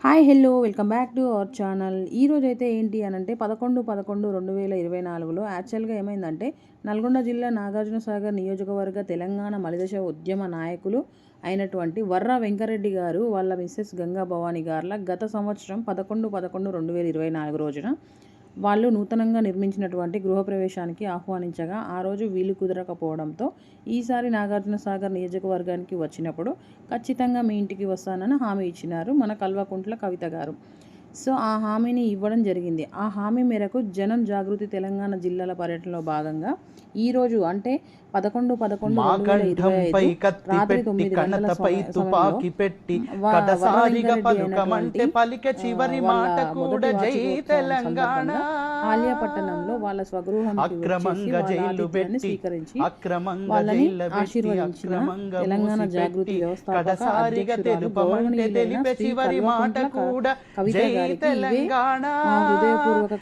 Hi hello welcome back to our channel. ఈ అయితే ఏంటి అని అంటే పదకొండు పదకొండు రెండు వేల ఇరవై నాలుగులో యాక్చువల్గా ఏమైందంటే నల్గొండ జిల్లా నాగార్జున సాగర్ నియోజకవర్గ తెలంగాణ మలిదశ ఉద్యమ నాయకులు అయినటువంటి వర్ర వెంకరెడ్డి గారు వాళ్ళ మిస్సెస్ గంగా భవానీ గార్ల గత సంవత్సరం పదకొండు పదకొండు రెండు వేల ఇరవై నాలుగు రోజున వాళ్ళు నూతనంగా నిర్మించినటువంటి గృహప్రవేశానికి ఆహ్వానించగా ఆ రోజు వీలు కుదరకపోవడంతో ఈసారి నాగార్జున సాగర్ నియోజకవర్గానికి వచ్చినప్పుడు ఖచ్చితంగా మీ ఇంటికి వస్తానని హామీ ఇచ్చినారు మన కల్వకుంట్ల కవిత గారు. సో ఆ హామీని ఇవ్వడం జరిగింది. ఆ హామీ మేరకు జనం జాగృతి తెలంగాణ జిల్లాల పర్యటనలో భాగంగా ఈరోజు అంటే పదకొండు పదకొండు రాత్రి పెట్టి తొమ్మిది గంటల సమయంలో పెట్టి ఆలియా పట్టణంలో వాళ్ళ స్వగృహానికి పెట్టి స్వీకరించి వాళ్ళని ఆశీర్వదించిన తెలంగాణ జాగృతి వ్యవస్థాపక అధ్యక్షురాలు గౌరవనీయులైన శ్రీ కల్వకుంట్ల కూడా కవిత గారికి ఇవే తెలంగాణ మా హృదయపూర్వక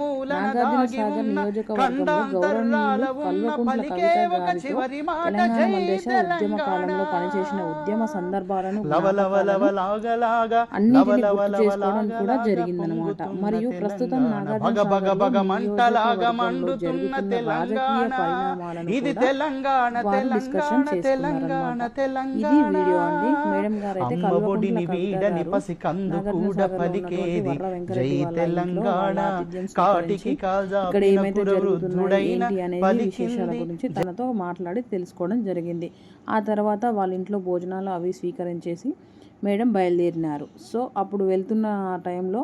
మూలన నాగార్జున సాగర్ నియోజకవర్గంలో గౌరవనీయులు కల్వకుంట్ల కవిత గారితో తెలంగాణ ఉద్యమ తెలంగాణ. కాలంలో పనిచేసిన ఉద్యమ సందర్భాలను అన్నిటిని గుర్తు చేసుకోవడం కూడా జరిగిందనమాట మరియు ప్రస్తుతం తెలంగాణ. నాగార్జున జరుగుతున్న రాజకీయ తెలంగాణ. పరిణామాలను ఇది కూడా తెలంగాణ డిస్కషన్ తెలంగాణ తెలంగాణ తెలంగాణ. ఇది వీడియో అండి. మేడం గారు అయితే కల్వకుంట్ల కవిత గారు పసికందు కూడా పలికేది జై తెలంగాణ కాటికి పలికింది. గురించి తనతో మాట్లాడి తెలుసుకోవడం జరిగింది. ఆ తర్వాత వాళ్ళ ఇంట్లో భోజనాలు అవి స్వీకరించేసి మేడం బయలుదేరినారు. సో అప్పుడు వెళ్తున్న ఆ టైంలో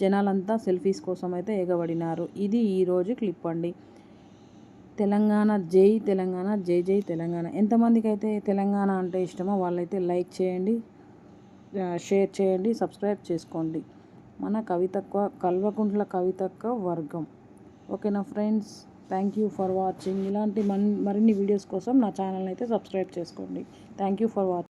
జనాలంతా సెల్ఫీస్ కోసం అయితే ఎగబడినారు. ఇది ఈరోజు క్లిప్ అండి. తెలంగాణ జై తెలంగాణ జై జై తెలంగాణ. ఎంతమందికి అయితే తెలంగాణ అంటే ఇష్టమో వాళ్ళైతే లైక్ చేయండి. షేర్ చేయండి సబ్స్క్రైబ్ చేసుకోండి. మన కవితక్క కల్వకుంట్ల కవితక్క వర్గం. ఓకేనా friends? Thank you for watching. ఇలాంటి మన్ మరిన్ని వీడియోస్ కోసం నా ఛానల్ అయితే సబ్స్క్రైబ్ చేసుకోండి. Thank you for watching